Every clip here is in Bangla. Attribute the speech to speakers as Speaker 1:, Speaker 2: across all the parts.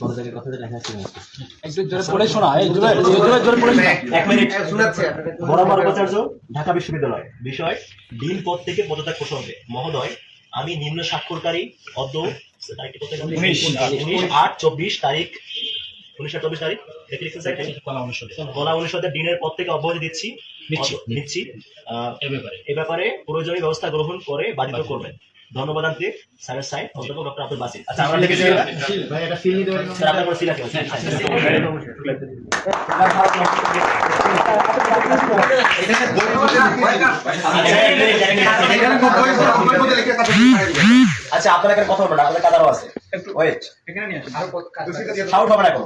Speaker 1: পদত্যাগের কথাটা লেখা আছে
Speaker 2: একটু জোরে পড়ে শোনা জোরে জোরে জোরে পড়ে
Speaker 1: এক মিনিট
Speaker 3: শোনাচ্ছে।
Speaker 1: বরাবর উপাচার্য ঢাকা বিশ্ববিদ্যালয়। বিষয় ডিন পদ থেকে পদত্যাগ প্রসঙ্গে। মহোদয় আমি নিম্ন স্বাক্ষরকারী অদ্য আট চব্বিশ তারিখ। উনিশ আট চব্বিশ তারিখ? দেখে লিখছেন স্যার এখানে?
Speaker 2: কলা অনুষদে।
Speaker 1: গলা অনুষদের ডিনের পদ থেকে অব্যাহতি দিচ্ছি।
Speaker 2: নিচ্ছি।
Speaker 1: নিচ্ছি
Speaker 2: এ ব্যাপারে।
Speaker 1: এ ব্যাপারে প্রয়োজনীয় ব্যবস্থা গ্রহণ করে বাধিত করবেন। ধন্যবাদ আনতে স্যারের সাইন অধ্যাপক ডক্টর আব্দুল বাসির। আচ্ছা আমরা লিখেছি
Speaker 3: ভাই এটা ফিল নিতে পারবেন
Speaker 1: স্যার আপনার কোনো আছে? আচ্ছা আপনার এখানে কথা বলবেন না, আপনাদের কাদারও আছে। ওয়েট সাউন্ড হবে না এখন।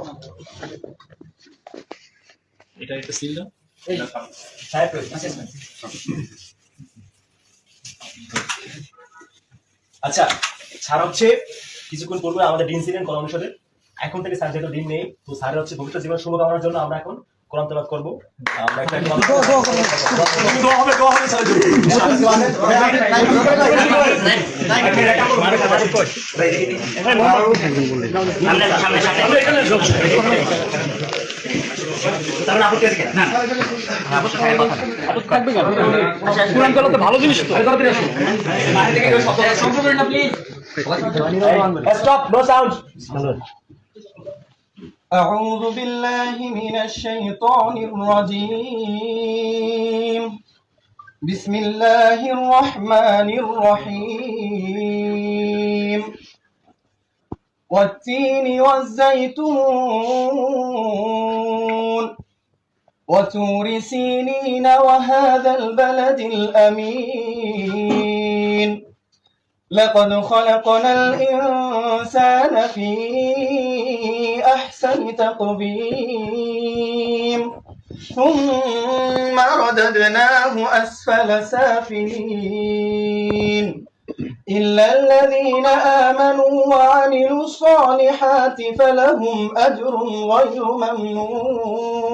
Speaker 2: এটা একটা সিল দাও।
Speaker 1: সাহেব। আচ্ছা স্যার হচ্ছে কিছুক্ষণ পূর্বে আমাদের ডিন ছিলেন কলা অনুষদে এখন থেকে স্যার যেহেতু ডিন নেই তো স্যারের হচ্ছে ভবিষ্যৎ জীবন শুভকামনার জন্য আমরা এখন কোরআন তেলাওয়াত করব। আমরা একটা দোয়া হবে দোয়া হবে স্যারের সামনে, সামনে,
Speaker 2: ভালো জিনিস তো
Speaker 1: Stop, no sound.
Speaker 3: أعوذ بالله من الشيطان الرجيم بسم الله الرحمن الرحيم والتين والزيتون وتور سينين وهذا البلد الأمين. لقد خلقنا الإنسان في أحسن تقويم. ثم رددناه أسفل سافلين. إلا الذين آمنوا وعملوا الصالحات فلهم أجر غير ممنون.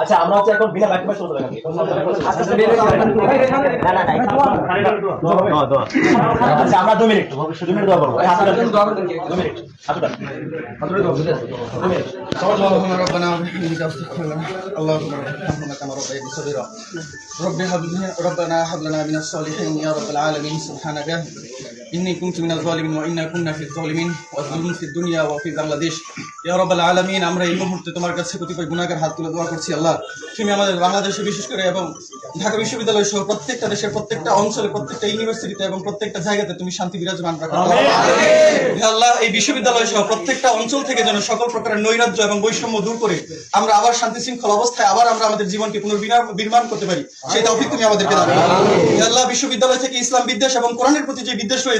Speaker 1: আচ্ছা আমরা হচ্ছে এখন বিনা বাক্য শুরু করলাম না না না দোয়া দোয়া আচ্ছা আমরা দু মিনিট দু মিনিট দোয়া করবো এই হাতটা দু মিনিট হাতটা দু মিনিট
Speaker 3: اللهم ربنا وبحمدك استغفر لنا اللهم ارحمنا كما ربيتنا صغيرا رب هب لنا ربنا هب لنا من الصالحين يا رب العالمين سبحانك إني كنت من الظالمين وإنا كنا في الظالمين والظلم في الدنيا وفي বাংলাদেশ ইয়া রাব্বাল আলামিন আমরা এই মুহূর্তে তোমার কাছে কতিপয় গুনাহগার হাত তুলে দোয়া করছি আল্লাহ তুমি আমাদের বাংলাদেশে বিশেষ করে এবং ঢাকা বিশ্ববিদ্যালয় সহ প্রত্যেকটা দেশের প্রত্যেকটা অঞ্চলে প্রত্যেকটা ইউনিভার্সিটিতে এবং প্রত্যেকটা জায়গাতে তুমি শান্তি বিরাজমান রাখো হে আল্লাহ এই বিশ্ববিদ্যালয় সহ প্রত্যেকটা অঞ্চল থেকে যেন সকল প্রকারের নৈরাজ্য এবং বৈষম্য দূর করে আমরা আবার শান্তি শৃঙ্খল অবস্থায় আবার আমরা আমাদের জীবনকে পুনর্বিনির্মাণ করতে পারি সেই তৌফিক তুমি আমাদেরকে দাও হে আল্লাহ বিশ্ববিদ্যালয় থেকে ইসলাম বিদ্বেষ এবং কোরআনের প্রতি যে বিদ্বেষ রয়েছে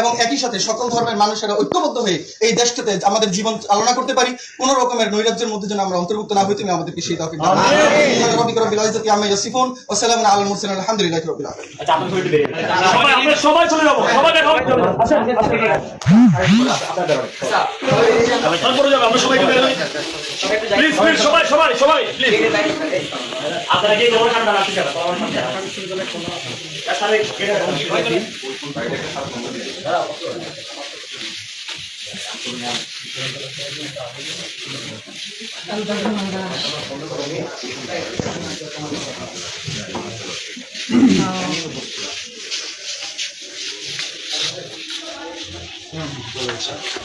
Speaker 3: এবং একই সাথে সকল ধর্মের মানুষেরা ঐক্যবদ্ধ হয়ে এই দেশটাতে আমাদের জীবন চালনা করতে পারি। কোন রকমের নৈরাজ্যের মধ্যে যেন আমরা অন্তর্ভুক্ত না হই তুমি আমাদেরকে সেই তৌফিক
Speaker 1: আচ্ছা আপনার ছবিটি বেরিয়ে গেল। সবাই আমরা সবাই চলে যাব সবাই দেখা হবে। আচ্ছা আপনার ব্যাপারে তারপরে যাব আমরা সবাই প্লিজ প্লিজ সবাই সবাই সবাই প্লিজ আপনারা গিয়ে যেমন কান্না রাখতে সামনে আর সাথে কেটে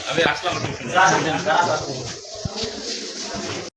Speaker 1: అవి రాష్ట్రాలు